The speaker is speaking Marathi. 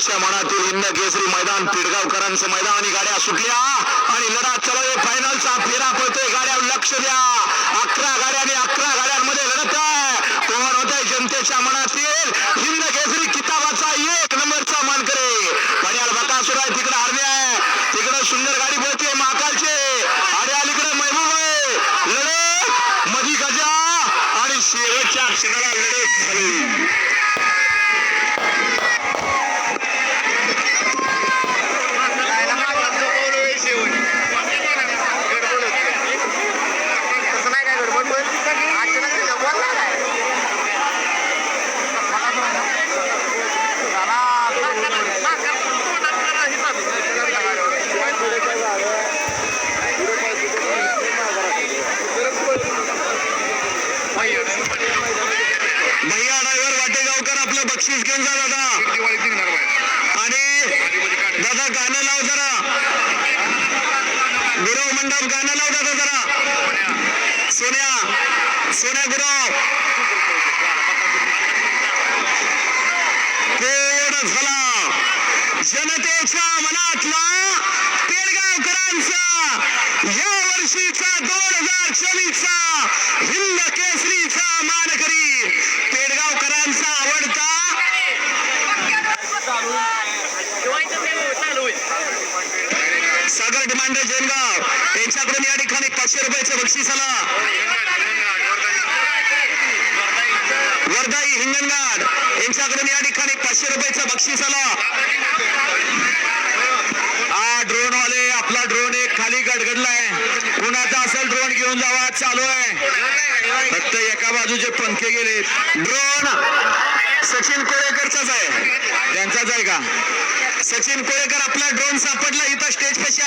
जनतेच्या मनातील हिंद केसरी मैदान पिडगावकरांचं मैदान आणि गाड्या सुटल्या आणि लढा चलो फायनलचा फेरा पळतोय. गाड्या लक्ष द्या. अकरा गाड्या आणि अकरा गाड्यांमध्ये लढत आहे. कोण होत आहे जनतेच्या मनातील हिंद केसरी किताबाचा एक नंबरचा मानकरी. पड्याल बकासूर आहे तिकडे हरणे आहे. तिकडे सुंदर गाडी पळते महाकालचे. आणि अलीकडे महबूब आहे. लढत मधी गजा आणि शेवटच्या क्षणाला लढत झाली. भैया ड्रायव्हर वाटेगावकर आपलं बक्षीस घेऊन जा दादा. आणि दादा गाणं लाव जरा. गुरव मंडप गाणं लाव दादा जरा. सोन्या सोन्या गुरव. कोण झाला? जनतेच्या मनातला पेडगावकरांचा या वर्षीचा दोन हजार चोवीसचा हिंद केसरीचा मानकरी पेडगावकरांचा आवडता सागर डिमांडर जेनगाव यांच्याकडून या ठिकाणी पाचशे रुपयाचं बक्षीस आलं. वर्धाई हिंगणगाड यांच्याकडून या ठिकाणी पाचशे रुपयाचं बक्षीस आलं. हा ड्रोन वाले आपला ड्रोन एक खाली गडगडलाय. कुणाचा असेल ड्रोन घेऊन जावा चालू आहे. फक्त एका बाजूचे पंखे गेले ड्रोन सचिन कोळेकरचाच आहे. त्यांचाच आहे का? सचिन कोळेकर आपला ड्रोन सापडला इथं स्टेज पेशी